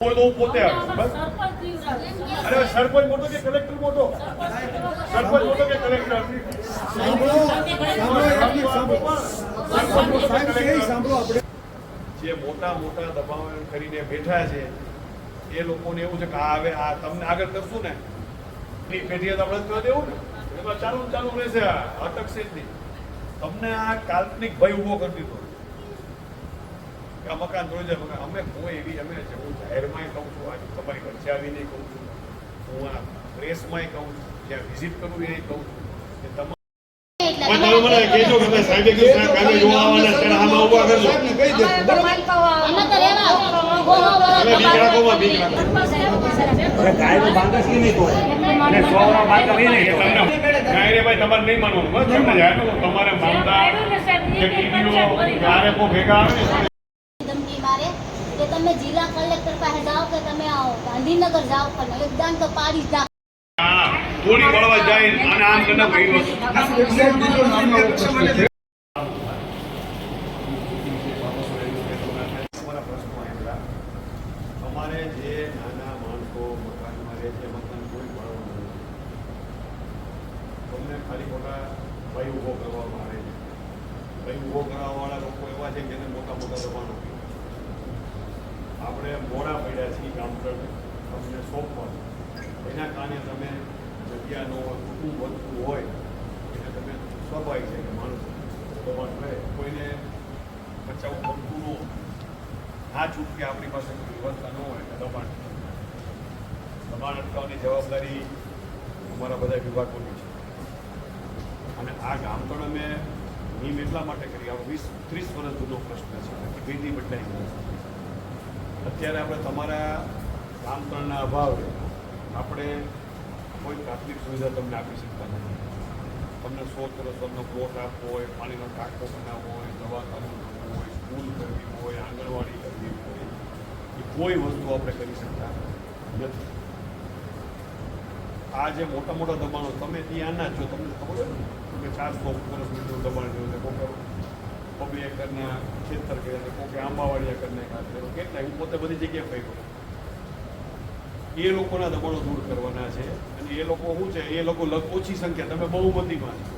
પોતે અરે સરપંચ મોટો કે કલેક્ટર મોટો? સરપંચ મોટો કે કલેક્ટર? જે મોટા મોટા દબાણ કરીને બેઠા છે એ લોકોને એવું છે કે આ હવે આ તમને આગળ કરશું ને? એની પેઢીએ તો આપણે કરવા દેવું ને? એમાં ચાલુ ને ચાલુ રહેશે આ. અટકશે જ નહીં. તમને આ કાલ્પનિક ભય ઊભો કરી દીધો. કે આ મકાન તોડી જાય મકાન અમે કોઈ એવી અમે છે હું જાહેરમાં કહું છું આજે તમારી વચ્ચે આવીને કહું છું. હું આ પ્રેસમાં કહું છું જ્યાં વિઝિટ કરું એ કહું છું કે તમારે નહીં માનવાનું. તમારે માનતા ભેગા આવે ને કે તમે જિલ્લા કલેક્ટર પાસે જાઓ કે તમે આવો ગાંધીનગર જાઓ પણ યોગદાન તો પાડી જ નાખો. થોડી વળવા જાય અને આમ કરીને ભાઈ વસ્તુ તમારા પ્રશ્નો આવેલા. અમારે જે નાના માણસો મકાનમાં રહે છે મકાન કોઈ ભાડું નથી તમને ખાલી ખોટા ભય ઊભો કરવામાં આવે છે ભય ઊભો કરવાવાળા લોકો એવા છે કે જેને મોટા મોટા દબાણો છે. આપણે મોડા પડ્યા છીએ કામ પર તમને સોંપવા એના કારણે તમે જગ્યાનો કુટુંબ વધતું હોય એટલે તમે સ્વાભાવિક છે કે માણસ દબાણ હોય કોઈને બચાવવું ગમતું ન હોય. ના છૂટકે આપણી પાસે કોઈ વ્યવસ્થા ન હોય, એટલે દબાણ દબાણ અટકાવવાની જવાબદારી અમારા બધા વિભાગોની છે. અને આ ગામતળ અમે નિયમ એટલા માટે કરી આ વીસ, ત્રીસ વર્ષ જૂનો પ્રશ્ન છે પેઢી બદલાઈ ગઈ. અત્યારે આપણે તમારા ગામતળના અભાવે આપણે કોઈ પ્રાથમિક સુવિધા તમને આપી શકતા નથી. તમને સો તમને પ્લોટ આપવો હોય, પાણીનો ટાંકો બનાવવો હોય દવાખાનું કરવું હોય, સ્કૂલ કરવી હોય, આંગણવાડી કરવી હોય, એ કોઈ વસ્તુ આપણે કરી શકતા નથી. આ જે મોટા મોટા દબાણો, તમે ત્યાં ના છો, તમને ખબર હોય ને? તમે ચારસો વર્ષ મીટરનું દબાણ જોયું છે કોઈક બબે એકરના ખેતર છે કોઈક આંબાવાડિયા કરીને કાઢે કેટલાય, હું પોતે બધી જગ્યાએ ફર્યો. એ લોકોના દબાણો દૂર કરવાના છે અને એ લોકો શું છે, એ લોકો ઓછી સંખ્યા, તમે બહુમતીમાં છો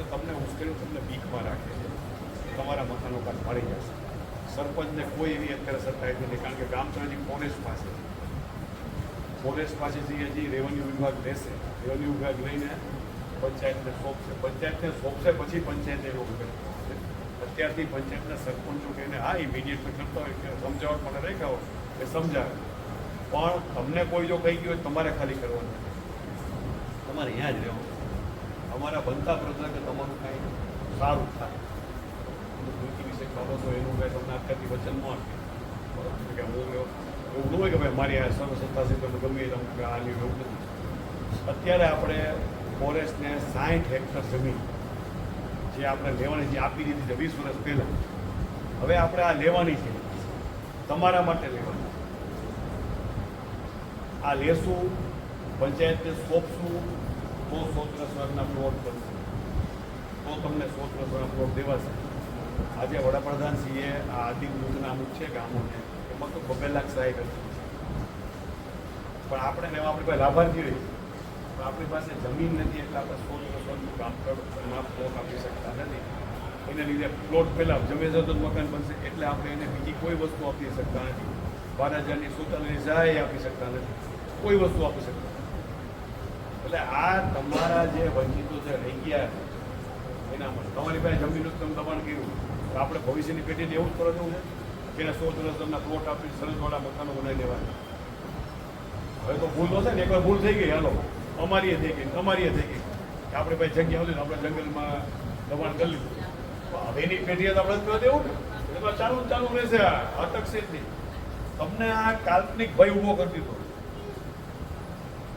એટલે તમને મુશ્કેલી તમને બીકમાં રાખે છે. તમારા મકાનો કાઢ મળી જશે. સરપંચને કોઈ એવી અત્યારે સત્તા નથી, કારણ કે ગામતળાજી ફોરેસ્ટ પાસે ફોરેસ્ટ પાસેથી હજી રેવન્યુ વિભાગ લેશે, રેવન્યુ વિભાગ લઈને પંચાયતને સોંપશે. પંચાયતને સોંપશે પછી પંચાયત કરશે અત્યારથી પંચાયતના સરપંચો કહીને, હા ઇમિડિયેટ કરતા હોય કે સમજાવટ માટે રાખ્યા હોય એ સમજાવે. પણ તમને કોઈ જો કહી ગયું હોય તમારે ખાલી કરવાનું. તમારે અહીંયા જ રહેવાનું અમારા બનતા પ્રશ્ન કે તમારું કાંઈ સારું થાય. દુઃખી વિશે ખબર તો એનું કાંઈ તમને અત્યારથી વચન ન આપે કે હું એવું હોય કે ભાઈ મારી આ સર્વ સત્તાસી તમે ગમે તમને કે આ લ્યો એવું નથી. અત્યારે આપણે ફોરેસ્ટને સાઠ હેક્ટર જમીન જે આપણે લેવાની જે આપી દીધી છે વીસ વર્ષ પહેલાં, હવે આપણે આ લેવાની છે. તમારા માટે લેવાની. આ લેશું, પંચાયતને સોંપશું, તો સોત્ર સ્વરના પ્લોટ બનશે. તો તમને સોત્ર સ્વરના પ્લોટ દેવાશે. આજે વડાપ્રધાનશ્રીએ આ આદિમ યોજના અમુક છે ગામોને, એમાં તો બબે લાખ સહાય કરી છે. પણ આપણે એમાં આપણી પાસે લાભાર્થી રહી. પણ આપણી પાસે જમીન નથી, એટલે આપણે સોત્ર સ્વરનું કામ પ્લોટ આપી શકતા નથી. એને લીધે પ્લોટ પહેલાં જમે જતો મકાન બનશે, એટલે આપણે એને બીજી કોઈ વસ્તુ આપી શકતા નથી. હજારની શૌચાલયની સહાય આપી શકતા નથી. કોઈ વસ્તુ આપી શકતા એટલે આ તમારા જે વંચિતો છે રહી ગયા એના માટે. તમારી પાસે જમીનનું તમે દબાણ કર્યું. આપણે ભવિષ્યની પેઢીને એવું જ કરો દેવું છે કે સો વર્ષ તમને પ્લોટ આપી સરસવાળા મકાનો બનાવી દેવાના. હવે તો ભૂલ છે ને, એકવાર ભૂલ થઈ ગઈ, હાલો. અમારી થઈ ગઈ તમારી થઈ ગઈ. કે આપણે ભાઈ જગ્યા હતી આપણે જંગલમાં દબાણ કરી લીધું. હવેની પેઢીએ તો આપણે જ કરવા દેવું ને. એ તો ચાલુ ચાલુ રહેશે અટકશે જ નહીં તમને આ કાલ્પનિક ભય ઊભો કરી દીધો.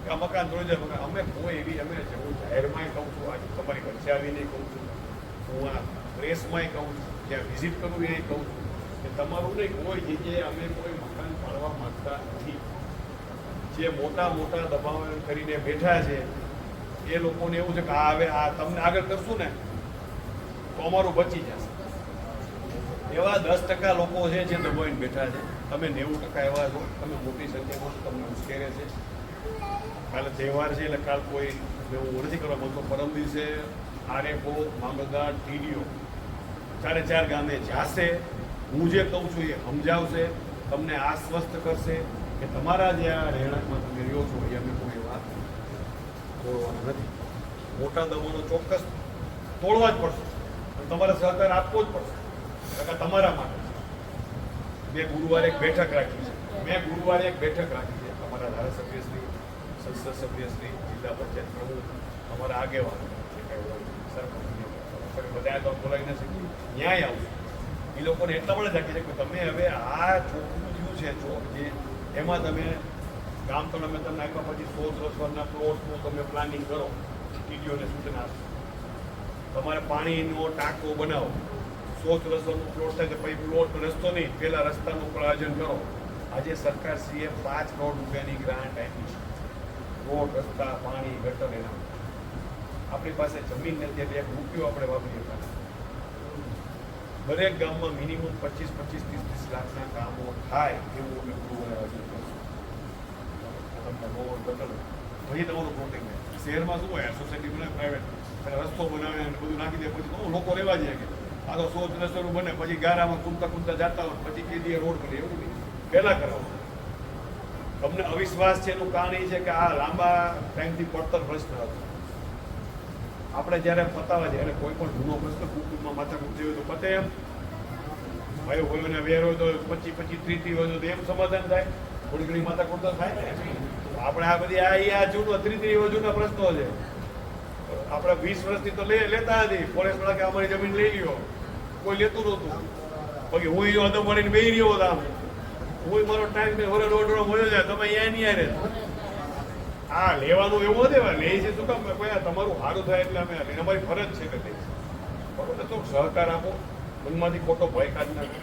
કે આ મકાન તોડી જાય, મકાન. અમે કોઈ એવી, અમે છે હું જાહેરમાં કહું છું, આજે તમારી વચ્ચે આવીને કહું છું, હું આ પ્રેસમાંય કહું છું, જ્યાં વિઝિટ કરું એ કહું છું, કે તમારું નહીં, કોઈ જગ્યાએ અમે કોઈ મકાન પાડવા માંગતા નથી. જે મોટા મોટા દબાવ કરીને બેઠા છે, એ લોકોને એવું છે કે આ હવે આ તમને આગળ કરશું ને, તો અમારું બચી જશે. એવા દસ ટકા લોકો છે જે દબાઈને બેઠા છે. તમે નેવું ટકા એવા છો તમે મોટી સંખ્યામાં છો, તમને ઉશ્કેરે છે. કાલે તહેવાર છે એટલે કાલ કોઈ હું નથી કરવા માંગતો. પરમ દિવસે આરએફઓ મામલતદાર ટીડીઓ. ચારે ચાર ગામે જાશે. હું જે કહું છું એ સમજાવશે તમને આશ્વસ્ત કરશે કે તમારા જે આ રહેણાંકમાં તમે રહ્યો છો એ અમે કોઈ વાત તોડવાના નથી. મોટા દમણો ચોક્કસ તોડવા જ પડશે. તમારે સહકાર આપવો જ પડશે. તમારા માટે. મેં ગુરુવારે એક બેઠક રાખી છે. મેં ગુરુવારે એક બેઠક રાખી છે. તમારા ધારાસભ્યશ્રી સંસદ સભ્યશ્રી જિલ્લા પંચાયત પ્રમુખ, અમારા આગેવાનો, જે કાંઈ સરપંચ બધા તો બોલાવી ન શકીએ ન્યાય આવું એ લોકોને એટલા પણ રાખી છે કે તમે હવે આ ચોખ્ખું થયું છે જો જે એમાં તમે ગામ તો અમે તમને આપ્યા પછી સો સોના પ્લોટનું તમે પ્લાનિંગ કરો ટીડીઓને સૂચના આપશો. તમારે પાણીનો ટાંકો બનાવો. સો રસ્તાનો પ્લોટ થાય તો પછી પ્લોટ રસ્તો નહીં પહેલાં રસ્તાનું પણ આયોજન કરો. આજે સરકાર શ્રીએ પાંચ કરોડ રૂપિયાની ગ્રાન્ટ આપી છે. રોડ, રસ્તા, પાણી, ગટર એના આપણી પાસે જમીન નથી, એટલે એક રૂપિયો આપણે વાપરી શકતા દરેક ગામમાં મિનિમમ પચીસ પચીસ, ત્રીસ ત્રીસ લાખના કામો થાય એવું અમે પૂરું આયોજન કરશું. તમને રોડ ગટર પછી તમારું પ્લોટિંગ શહેરમાં શું હોય? સોસાયટી બનાવે પ્રાઇવેટ રસ્તો બનાવે અને બધું નાખી દે, પછી લોકો રહેવા જાય કે આ તો સો નસરું બને, પછી ગારામાં કૂદતા કૂદતા જતા હોય, પછી કે દી રોડ કરે એવું નહીં. પહેલા કરાવો તમને અવિશ્વાસ છે એનું કારણ એ છે કે આ લાંબા ટાઈમથી પડતર પ્રશ્ન હતો. આપણે જ્યારે પતાવા છે એટલે કોઈ પણ જૂનો પ્રશ્ન કુટુંબમાં માથા કૂટતી હોય તો પતે એમ. ભાઈ હોય ને વેર હોય તો પચી પચી ત્રીસ હોય તો એમ સમાધાન થાય. થોડી ઘણી માથા કૂટતા થાય ને આપણે આ બધી આ આ જૂનો ત્રીસ ત્રીસ જૂના પ્રશ્નો છે. આપણે વીસ વર્ષથી તો લે, લેતા નથી. ફોરેસ્ટ વાળા કે અમારી જમીન લઈ લ્યો. કોઈ લેતું નહોતું. બાકી હું જો અદમ મળીને બે રહ્યો હતો હું મારો ટાઈમ ને રોડ વરસ મળ્યો જાય, તમે અહીંયા નહીં આવે હા લેવાનું એવું નથી લે છે શું કામ? કોઈ તમારું સારું થાય એટલે અમે અને અમારી ફરજ છે કે લે બરોબર તો સહકાર આપો. મનમાંથી ખોટો ભય કાઢ નાખો.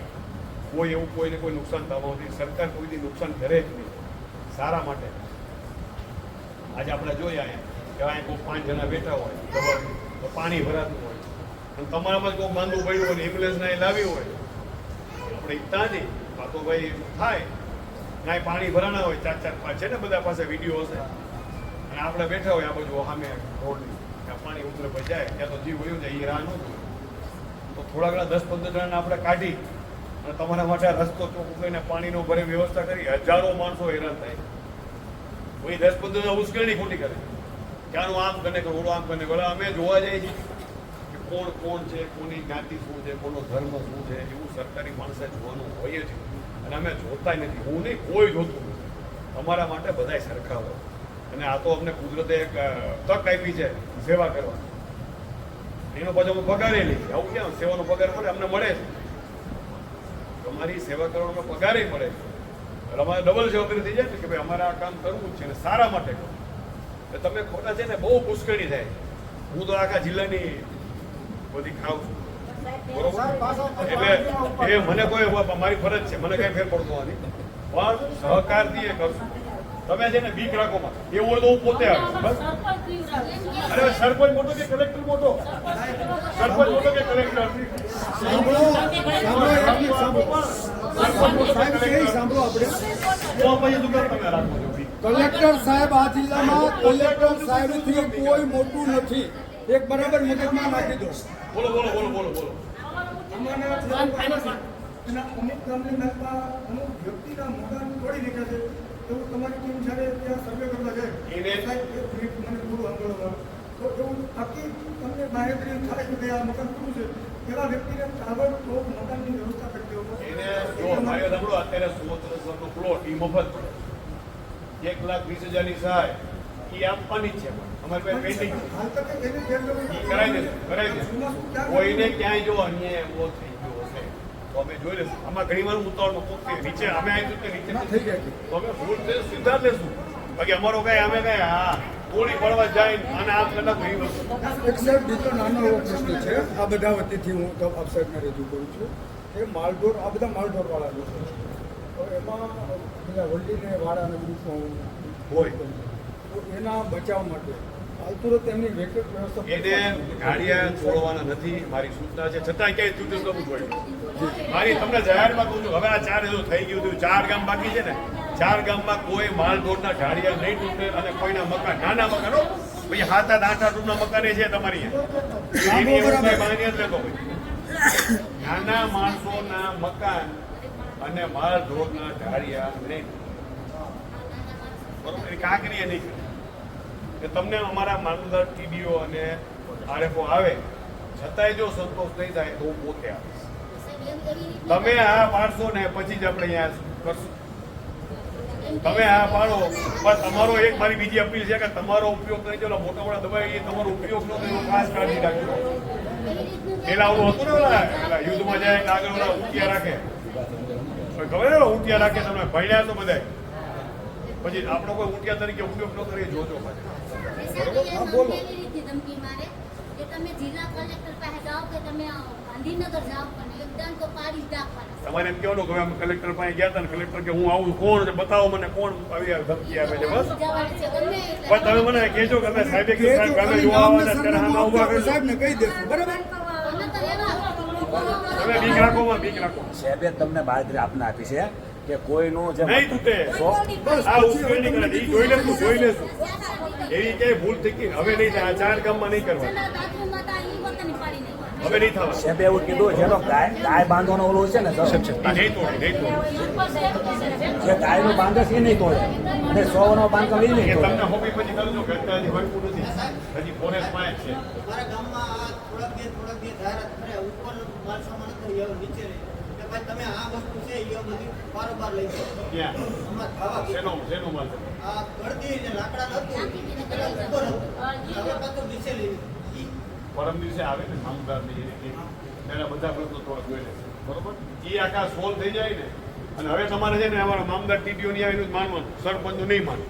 કોઈ એવું કોઈને કોઈ નુકસાન થવા નથી. સરકાર કોઈથી નુકસાન કરે જ નહીં. સારા માટે. આજે આપણે અહીંયા કે અહીંયા કોઈ પાંચ જણા બેઠા હોય, તો પાણી ભરાતું તમારામાં જ કોઈ માંદું પડ્યું હોય એમ્બ્યુલન્સ ના લાવી હોય. આપણે ઈચ્છતા નહીં તો ભાઈ થાય. ના પાણી ભરાણા હોય, ચાર ચાર પાંચ છે ને બધા પાસે વીડિયો હશે. અને આપણે બેઠા હોય આ બાજુ સામે રોડની. ત્યાં પાણી ઉતરે પછી જાય. ત્યાં તો જીવ વયું જાય એ રાહ ન તો થોડા ઘણા દસ પંદર જણાને આપણે કાઢી અને તમારા માટે રસ્તો ચોખ્ખો કરીને પાણીનો ભરે વ્યવસ્થા કરી. હજારો માણસો હેરાન થાય. કોઈ દસ પંદર જણા ઉશ્કેરણી ખોટી કરે. ક્યાંનું આમ કને કે ઓળો આમ કને ઓલા અમે જોવા જઈએ છીએ. કોણ કોણ છે, કોની જ્ઞાતિ શું છે, કોનો ધર્મ શું છે, એવું સરકારી માણસે જોવાનું હોય જ. અને અમે જોતા નથી. હું નહીં, કોઈ જોતું નથી. અમારા માટે બધાય સરખા હોય. અને આ તો અમને કુદરતે એક તક આપી છે સેવા કરવાની એનો પાછો અમે પગારે લઈએ. આવું ક્યાં? સેવાનો પગાર મળે, અમને મળે છે તમારી સેવા કરવાનો પગારે મળે છે. એટલે અમારે ડબલ જવાબદારી થઈ જાય ને કે ભાઈ અમારે આ કામ કરવું જ છે અને સારા માટે કરવું તમે ખોટા છે ને બહુ મુશ્કેલી થાય. હું તો આખા જિલ્લાની બધી ખાઉં છું. એટલે એ મને કોઈ મારી ફરજ છે. મને કઈ ફેર પડતો નથી. પણ સહકારથી એ કરશું તમે છે ને બીક રાખો માં એવું હોય તો હું પોતે આવીશ. બસ. અરે સરપંચ મોટો કે કલેક્ટર મોટો? સરપંચ મોટો કે કલેક્ટર? સાંભળો. સાંભળો સાહેબ કે સાંભળો આપણે? તો પછી શું તમે રાખો કલેક્ટર સાહેબ આ જિલ્લામાં કલેક્ટર સાહેબથી કોઈ મોટું નથી. એક બરાબર મગજમાં નાખી દો. બોલો બોલો બોલો બોલો બોલો. અમારા જે લોકો એના અમુક ગામની નાતમાં અમુક વ્યક્તિના મકાન તોડી દીધા છે. એવું તમારી ટીમ જ્યારે ત્યાં સર્વે કરવા જાય એને- એક મને થોડું સાંભળો તો એવું થકી તમને બાહેધરી થાય કે આ મકાન પૂરું છે. એવા વ્યક્તિને તાબડતોબ મકાનની વ્યવસ્થા કરી દેવો એને જો મારી સાંભળો અત્યારે સુવર્ણ નો પ્લોટ એ મફત. એક લાખ વીસ હજારની સહાય એ આપવાની છે અમારી પાસે પેન્ડિંગ છે. કરાવી દેશું દેશું કોઈને ક્યાંય જો અન્યાય એવો થઈ ગયો હશે. તો અમે જોઈ લેશું આમાં ઘણી વાર ઉતાવળમાં પોતે નીચે અમે આવી કે નીચે થઈ ગયા. તો અમે ભૂલ છે સીધા લેશું બાકી અમારો કઈ અમે કઈ હા ગોળી પડવા જાય અને આમ કરતા કોઈ વસ્તુ એક સાહેબ બીજો નાનો એવો પ્રશ્ન છે. આ બધા વતીથી હું તો આપ સાહેબને રજૂ કરું છું એ માલઢોર આ બધા માલઢોર વાળા લોકો છે. તો એમાં બધા વલ્લીને વાળાને બધું હોય. એના બચાવ માટે. એને ગાડિયા છોડવાના નથી મારી સૂચના છે. છતાં ક્યાંય તૂટ્યું કરવું મારી તમને જાહેરમાં કહું છું હવે આ ચાર જો થઈ ગયું હતું ચાર ગામ બાકી છે ને ચાર ગામમાં કોઈ માલઢોરના ઢાળિયા નહીં તૂટે અને કોઈના મકાન નાના મકાનો પછી સાત આઠ આઠ આઠ રૂમના મકાને છે તમારી એવું ભાઈ. નાના માણસોના મકાન અને માલ ઢોરના ઢાળિયા નહીં બરોબર? એ કાંકરીએ નહીં કરે. કે તમને અમારા મામલતદાર ટીડીઓ અને આરએફઓ આવે છતાંય જો સંતોષ નહીં થાય તો હું પોતે આવીશ. તમે આ પાડશો ને પછી જ આપણે અહીંયા કરશું. તમે આ પાડો. પણ તમારો એક મારી બીજી અપીલ છે કે તમારો ઉપયોગ કરી દો મોટા મોટા દબાઈ એ તમારો ઉપયોગ ન કરો ખાસ કાળજી રાખજો. પેલા આવું હતું ને ઓલા, પેલા યુદ્ધમાં જાય આગળ ઓલા ઊંટિયા રાખે. ખબર છે ઊંટિયા રાખે, તમે ભણ્યા તો બધા પછી આપણો કોઈ ઊંટિયા તરીકે ઉપયોગ ન કરીએ જોજો બોલો. ધમકી મારે? કે તમે જિલ્લા કલેક્ટર પાસે જાઓ કે તમે ગાંધીનગર જાઓ પણ યોગદાન તો પાડી જ નાખવાના. તમારે એમ કહેવાનું કે અમે કલેક્ટર પાસે ગયા હતા ને કલેક્ટર કે હું આવું કોણ છે બતાવો મને કોણ આવી ધમકી આપે છે બસ. પણ તમે મને કહેજો કે અમે સાહેબે કીધું સાહેબ ગામે જોવા આવવાના ત્યારે સરનામું હામાં ઊભા સાહેબને કહી દેશું બરાબર? અમે તો એવા તમે બીક રાખો બીક રાખો. સાહેબે તમને બાંધરી આપને આપી છે. કે કોઈનું જે નહીં તૂટે. સો- આ નહીં કરે. એ જોઈ લેશું જોઈ લેશું. એવી ક્યાંય ભૂલ થઈ ગઈ હવે નહીં થાય. આ ચાર ગામમાં નહીં કરવા જેના બાથરૂમમાં હતા ઈ વખતે પાડી નાખ્યા હવે નહીં થવા સાહેબે એવું કીધું જેનો ગાય ગાય બાંધવાનો ઓલો છે ને સર, નહીં તોડે નહીં તોડે. જે ગાયનું બાંધે છે એ નહીં તોડે. અને સો નો બાંધો એ નહીં તોડે. તમને હોબી પછી કરજો કે હજી વળતું નથી. હજી ફોરેસ્ટમાં છે. મારા ગામમાં થોડાક દી થોડાક દી જાહેરાત ઉપર માલ સામાન નીચે કે તમે આ વસ્તુ છે એ બધી બારોબાર લઈ જાઓ. આમાં ખાવા શેનો શેનો માલ આ ગળદી જે લાકડા હતું પેલા ઉપર હતું. હવે પાછું નીચે લઈ પરમ દિવસે આવે ને કામદારની એના બધા પ્રશ્નો થોડા જોઈ લે. બરોબર? એ આખા સોલ્વ થઈ જાય ને અને હવે તમારે છે ને અમારા મામદાર ટીડીઓ ની આવીને માનવાનું. સરપંચ નહીં માનવું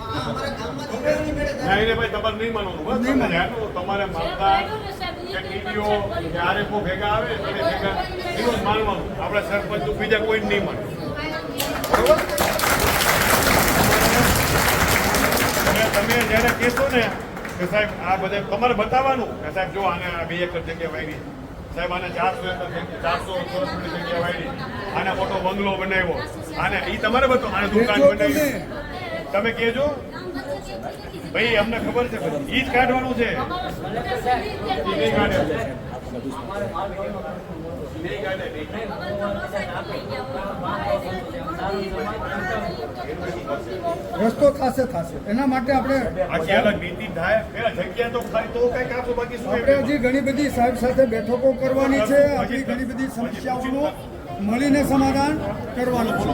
ના, એને ભાઈ તમારે નહીં માનવાનું. તમારે મામદાર ટીડીઓ કે આરએફઓ ભેગા આવે અને ભેગા એનું માનવાનું. આપણે સરપંચ બીજા કોઈ નહીં માનવું તમે જ્યારે કહેશો ને કે સાહેબ આ બધે તમારે બતાવવાનું. કે સાહેબ જો આને આ બે એકર જગ્યા વાયરી. સાહેબ આને ચારસો એકર ચારસો ચોરસ ફૂટની જગ્યા વાયરી. આને મોટો બંગલો બનાવ્યો. આને એ તમારે બધું આને દુકાન બનાવી તમે. કેજો. કહેજો ભાઈ અમને ખબર છે. ઈ જ કાઢવાનું છે. રસ્તો થશે થશે એના માટે આપણે આખી અલગ નીતિ થાય. પેલા જગ્યા તો ખાલી તો કઈ કાપો બાકી શું આપણે હજી ઘણી બધી સાહેબ સાથે બેઠકો કરવાની છે. હજી ઘણી બધી સમસ્યાઓનું મળીને સમાધાન કરવાનું છે.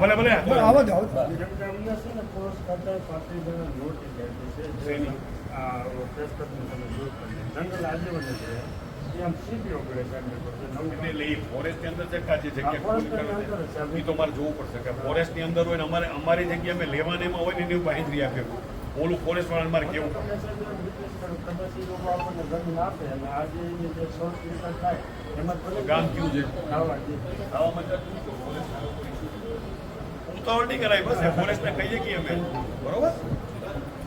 ભલે ભલે. બોલો, આવો જ આવો જંગલ આજીવન છે આમ સીપીઓ કરે છે એટલે એ ફોરેસ્ટ અંદર છે? કે જગ્યા એ તો મારે જોવું પડશે કે ફોરેસ્ટની અંદર હોય ને અમારે અમારી જગ્યા અમે લેવાને એમાં હોય ને એની બાંધરી આપે. ઓલું ફોરેસ્ટ વાળાને મારે કેવું પડે? આપણને સાહેબ એમ રિક્વેસ્ટ કરું કે પછી એ લોકો આપણને જમીન આપે અને આજે એની જે શોર્ટ વિકલ્પ થાય એમાં તો ગામ કયું છે ખાવા દે. આવામાં જતું તો forest વાળો કોઈ issue નથી. ઉતાવળ નહીં કરાય બસ ફોરેસ્ટ ને કહીએ કે અમે બરોબર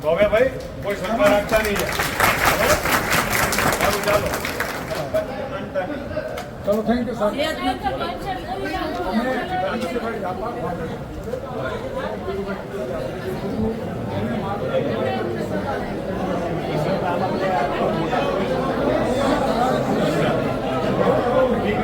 તો હવે ભાઈ કોઈ શંકા રાખતા નહીં બરોબર સારું ચાલો માનતા નહીં. ચલો thank you sir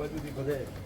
pode vir, pode vir.